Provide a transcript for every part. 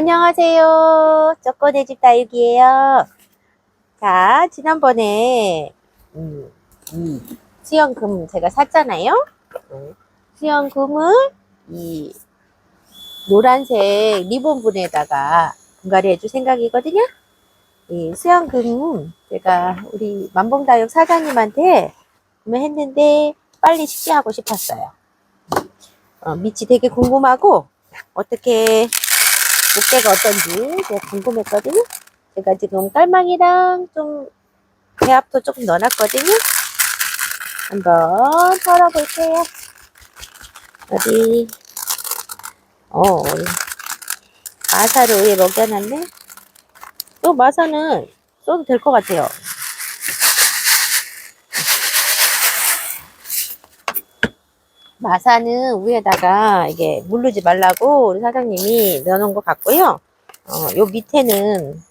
안녕하세요. 쪼꼬네 집 다육이에요. 자, 지난번에, 음, 이 수영금 제가 샀잖아요. 음, 수영금을 이 노란색 리본분에다가 분갈이 해줄 생각이거든요. 이 수영금 제가 우리 만봉다육 사장님한테 구매했는데 빨리 식재하고 싶었어요. 어, 밑이 되게 궁금하고 어떻게 무게가 어떤지 제가 궁금했거든요. 제가 지금 깔망이랑 좀 배합도 조금 넣어놨거든요. 한번 털어볼게요. 어디, 어, 마사를 위에 먹여놨네. 또 마사는 써도 될 것 같아요. 마사는 위에다가 이게 물르지 말라고 우리 사장님이 넣어놓은 것 같고요. 어, 요 밑에는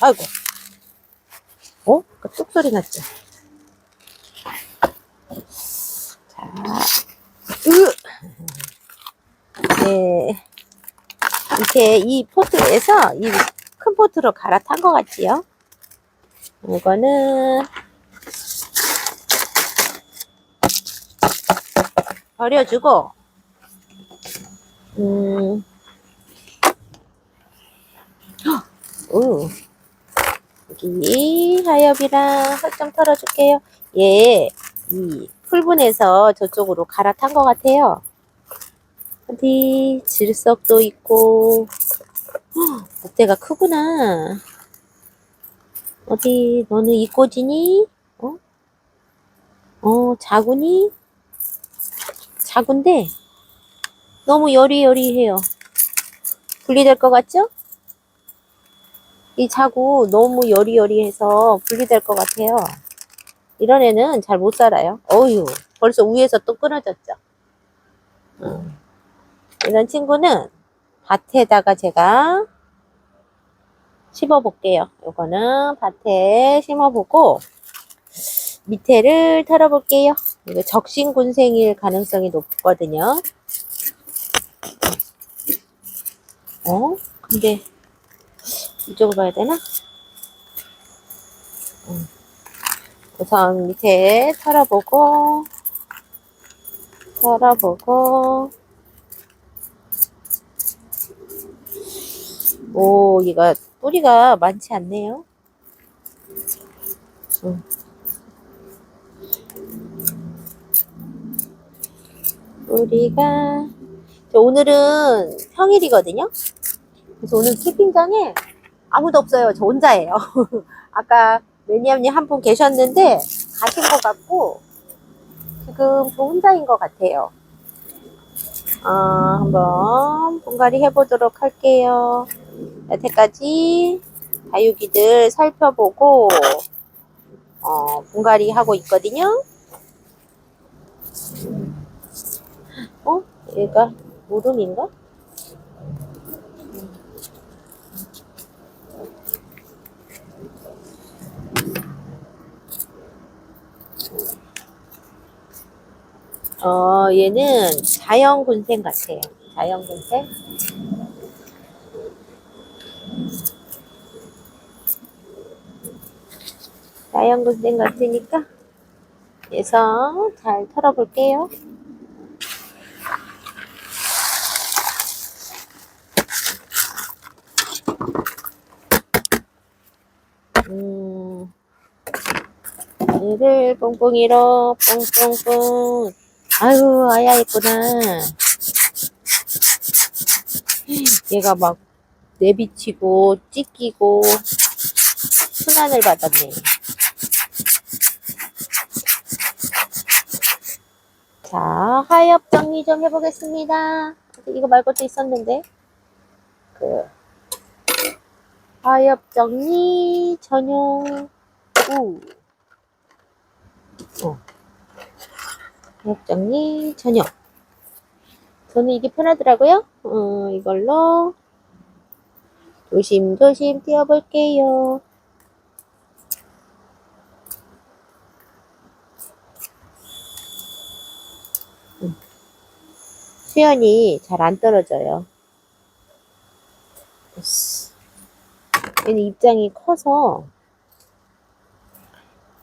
아이고 어? 그뚝 소리 났죠? 자, 으 네. 이렇게 이 포트에서 이 큰 포트로 갈아탄 것 같지요? 이거는 버려주고, 음, 여기 하엽이랑 설정 털어줄게요. 얘, 이 풀분에서 저쪽으로 갈아탄 것 같아요. 어디, 질석도 있고, 헉, 목대가 크구나. 어디, 너는 이꼬지니? 어? 어, 자구니? 작은데 너무 여리여리해요. 분리될 것 같죠? 이 자구 너무 여리여리해서 분리될 것 같아요. 이런 애는 잘 못 살아요. 어휴, 벌써 위에서 또 끊어졌죠. 음. 이런 친구는 밭에다가 제가 심어 볼게요. 요거는 밭에 심어 보고 밑에를 털어 볼게요. 이거 적신군생일 가능성이 높거든요. 어? 근데 이쪽을 봐야 되나? 음. 우선 밑에 털어보고 털어보고 오, 이거 뿌리가 많지 않네요. 음. 우리가 저 오늘은 평일이거든요. 그래서 오늘 캠핑장에 아무도 없어요. 저 혼자예요. 아까 매니아님 한 분 계셨는데 가신 것 같고 지금 저 혼자인 것 같아요. 어, 한번 분갈이 해보도록 할게요. 여태까지 다육이들 살펴보고 어, 분갈이 하고 있거든요. 어? 얘가 무름인가? 어, 얘는 자연군생 같아요. 자연군생. 자연군생 같으니까 그래서 잘 털어볼게요. 얘를 뽕뽕이로 뽕뽕뽕 아유 아야 있구나 얘가 막 내비치고 찢기고 순환을 받았네 자 하엽 정리 좀 해보겠습니다 이거 말고 또 있었는데 그 하엽 정리 전용 우 어. 정리 전용 저는 이게 편하더라고요 어, 이걸로 조심조심 띄워볼게요 수연이 잘 안 떨어져요. 얘는 입장이 커서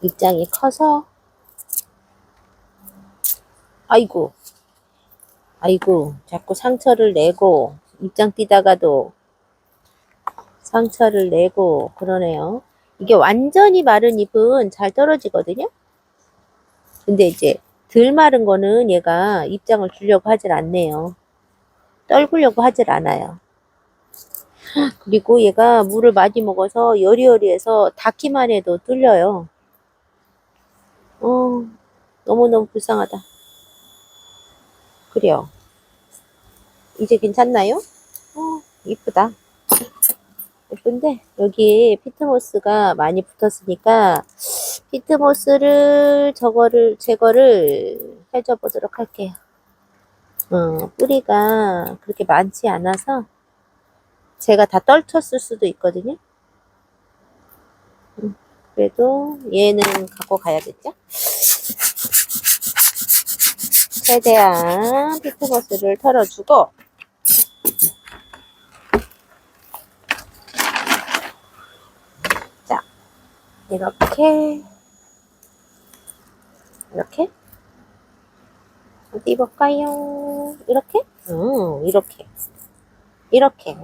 입장이 커서 아이고 아이고 자꾸 상처를 내고 입장 뛰다가도 상처를 내고 그러네요. 이게 완전히 마른 잎은 잘 떨어지거든요. 근데 이제 덜 마른 거는 얘가 입장을 주려고 하질 않네요. 떨구려고 하질 않아요. 그리고 얘가 물을 많이 먹어서 여리여리해서 닿기만 해도 뚫려요. 어, 너무너무 불쌍하다. 그래요. 이제 괜찮나요? 어, 이쁘다. 예쁜데, 여기에 피트모스가 많이 붙었으니까, 피트모스를, 저거를, 제거를 해줘 보도록 할게요. 어, 뿌리가 그렇게 많지 않아서, 제가 다 떨쳤을 수도 있거든요. 음, 그래도 얘는 갖고 가야겠죠? 최대한 피트모스를 털어주고 자 이렇게 이렇게 어디 볼까요? 이렇게? 음 이렇게 이렇게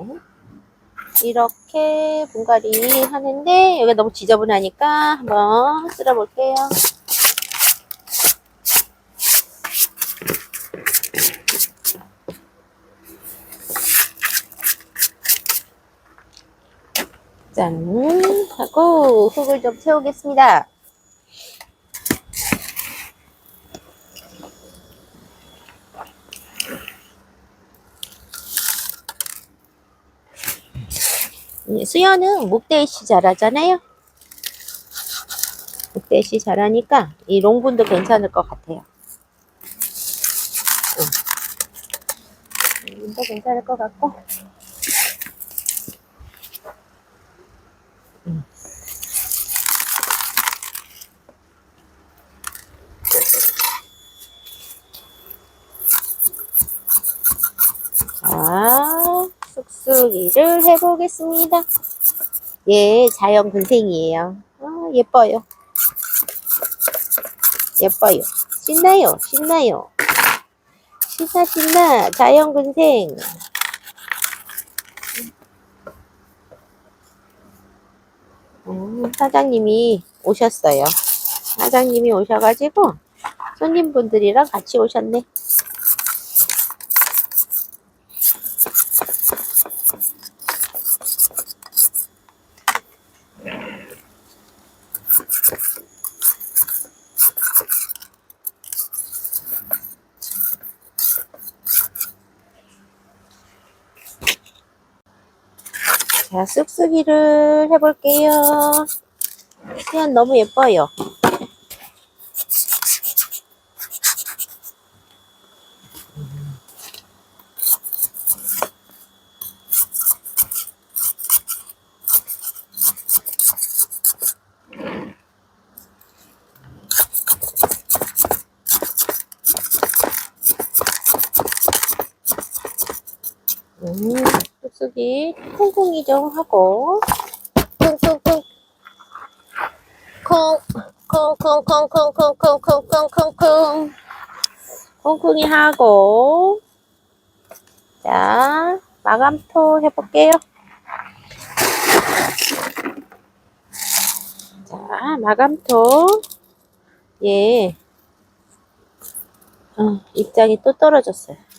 이렇게 분갈이 하는데 여기가 너무 지저분하니까 한번 쓸어 볼게요. 짠 하고 흙을 좀 채우겠습니다. 이 수연은 목대씨 잘하잖아요. 목대씨 잘하니까 이 롱분도 괜찮을 것 같아요. 응. 롱분도 괜찮을 것 같고. 응. 자, 쑥쑥이를 해보겠습니다. 얘 자연 근생이에요. 아, 예뻐요. 예뻐요. 신나요, 신나요. 신나, 신나. 자연 근생. 음, 사장님이 오셨어요. 사장님이 오셔가지고 손님분들이랑 같이 오셨네. 자, 쑥쑥이를 해볼게요. 수연 너무 예뻐요. 음, 쑥쑥이 콩콩이 좀 하고 콩콩콩 콩 콩콩콩콩콩콩콩콩콩콩콩 콩콩이 하고 자 마감토 해볼게요 자 마감토 예 어, 입장이 또 떨어졌어요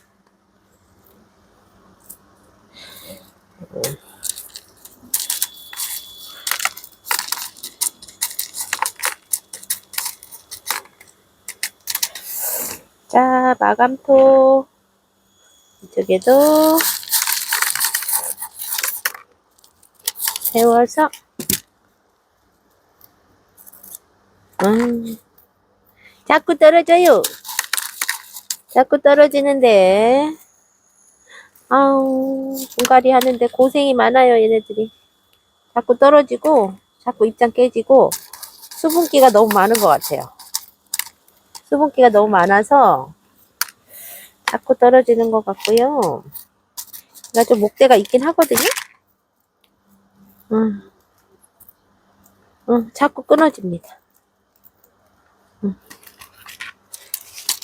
자, 마감토. 이쪽에도 세워서, 음, 자꾸 떨어져요. 자꾸 떨어지는데, 아우, 분갈이 하는데 고생이 많아요, 얘네들이. 자꾸 떨어지고, 자꾸 입장 깨지고, 수분기가 너무 많은 것 같아요. 수분기가 너무 많아서 자꾸 떨어지는 것 같고요. 얘가 좀 목대가 있긴 하거든요. 응. 응, 자꾸 끊어집니다. 응.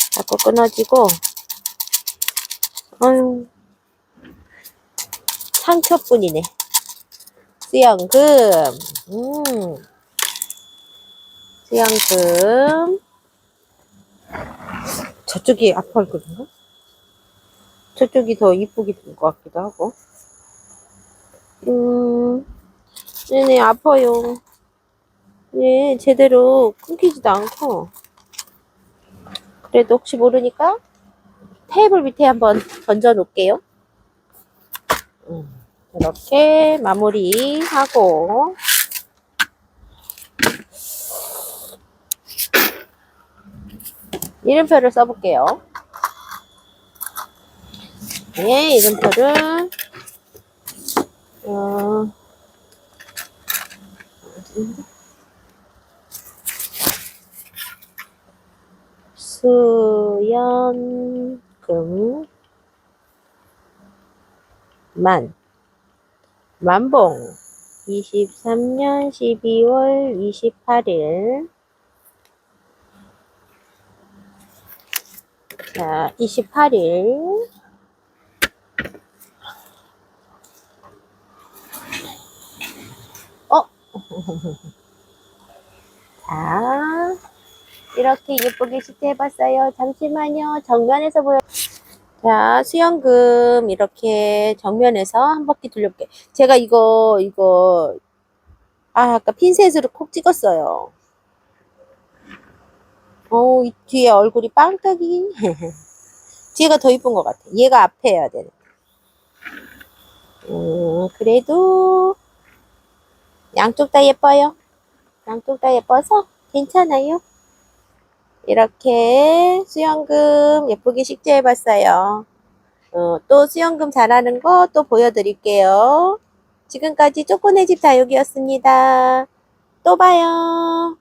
자꾸 끊어지고, 아유, 상처뿐이네. 수영금, 음, 수영금. 저쪽이 아파할 거든가? 저쪽이 더 이쁘게 된 것 같기도 하고. 음, 네네, 아파요. 네, 제대로 끊기지도 않고. 그래도 혹시 모르니까 테이블 밑에 한번 던져 놓을게요. 음, 이렇게 마무리하고. 이름표를 써볼게요. 네, 이름표를, 어? 수연금 만 만봉 23년 12월 28일 자 28일 어? 자 이렇게 예쁘게 시트 해봤어요. 잠시만요. 정면에서 보여. 자, 수영금 이렇게 정면에서 한 바퀴 돌려볼게요. 제가 이거, 이거, 아, 아까 핀셋으로 콕 찍었어요. 어, 이 뒤에 얼굴이 빵 떠기. 뒤에가 더 이쁜 것 같아. 얘가 앞에 해야 되는. 음, 그래도 양쪽 다 예뻐요. 양쪽 다 예뻐서 괜찮아요. 이렇게 수영금 예쁘게 식재해봤어요. 어, 또 수영금 잘하는 거 또 보여드릴게요. 지금까지 쪼꼬네 집 다육이었습니다. 또 봐요.